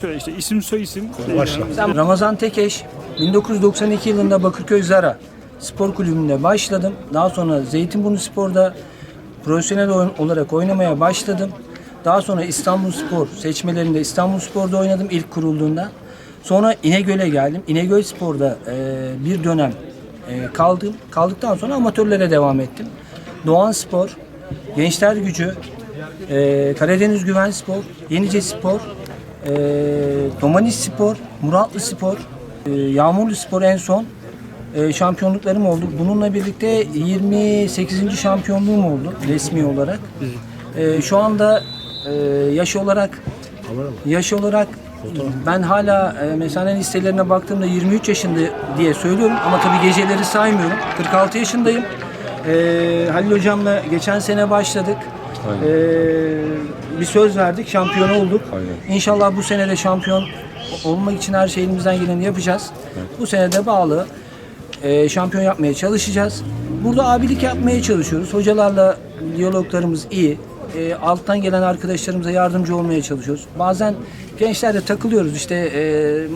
Şöyle işte isim soy isim. Başla. Ben Ramazan Tekeş, 1992 yılında Bakırköy Zara Spor Kulübü'nde başladım. Daha sonra Zeytinburnu Spor'da profesyonel oyun- olarak oynamaya başladım. Daha sonra İstanbul Spor seçmelerinde İstanbul Spor'da oynadım ilk kurulduğunda. Sonra İnegöl'e geldim. İnegöl Spor'da e, bir dönem e, kaldım. Kaldıktan sonra amatörlere devam ettim. Doğan Spor, Gençler Gücü, e, Karadeniz Güven Spor, Yenice Spor, e, Domanis Spor, Muratlı Spor, e, Yağmurlu Spor en son e, şampiyonluklarım oldu. Bununla birlikte 28. şampiyonluğum oldu resmi olarak. E, şu anda e, yaş olarak yaş olarak ben hala e, mesane listelerine baktığımda 23 yaşında diye söylüyorum ama tabii geceleri saymıyorum. 46 yaşındayım. E, Halil hocamla geçen sene başladık. E, bir söz verdik, şampiyon olduk. İnşallah bu sene de şampiyon olmak için her şey elimizden geleni yapacağız. Bu sene de bağlı e, şampiyon yapmaya çalışacağız. Burada abilik yapmaya çalışıyoruz. Hocalarla diyaloglarımız iyi. E, alttan gelen arkadaşlarımıza yardımcı olmaya çalışıyoruz. Bazen gençlerle takılıyoruz. İşte e,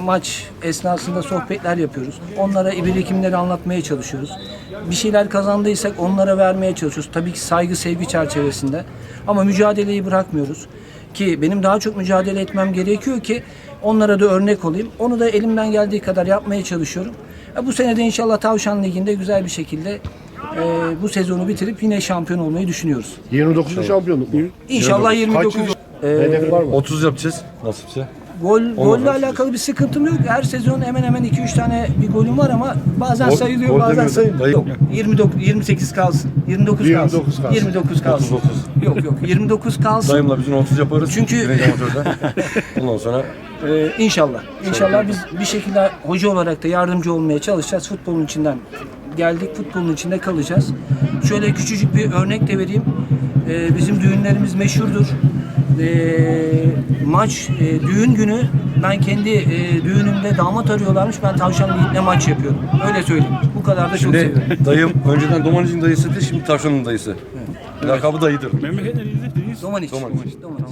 maç esnasında sohbetler yapıyoruz. Onlara birikimleri anlatmaya çalışıyoruz. Bir şeyler kazandıysak onlara vermeye çalışıyoruz. Tabii ki saygı sevgi çerçevesinde. Ama mücadeleyi bırakmıyoruz. Ki benim daha çok mücadele etmem gerekiyor ki onlara da örnek olayım. Onu da elimden geldiği kadar yapmaya çalışıyorum. E, Bu sene de inşallah Tavşan Ligi'nde güzel bir şekilde e, bu sezonu bitirip yine şampiyon olmayı düşünüyoruz. 29. şampiyonluk mu? İnşallah 29. Kaç E, Hedef var mı? 30 yapacağız nasipse. gol golle alakalı bir sıkıntım yok. Her sezon hemen hemen 2-3 tane bir golüm var ama bazen Gol- sayılıyor, gol bazen demiyorum. sayılmıyor. Yok. 29 28 kalsın. 29 kalsın. 29 kalsın. 29 kalsın. 30. Yok yok 29 kalsın. Dayımla bizim 30 yaparız. Çünkü- Birinci amatörde. Ondan sonra Ee, inşallah. İnşallah biz bir şekilde hoca olarak da yardımcı olmaya çalışacağız. Futbolun içinden geldik, futbolun içinde kalacağız. Şöyle küçücük bir örnek de vereyim. Ee, bizim düğünlerimiz meşhurdur. Ee, maç, e, düğün günü ben kendi e, düğünümde damat arıyorlarmış. Ben tavşan Yiğit'le maç yapıyorum. Öyle söyleyeyim. Bu kadar da çok şimdi seviyorum. dayım önceden Domanic'in dayısıydı şimdi Tavşan'ın dayısı. Lakabı dayıdır. Memleket? Deniz. Domaniç. Domaniç. Domaniç.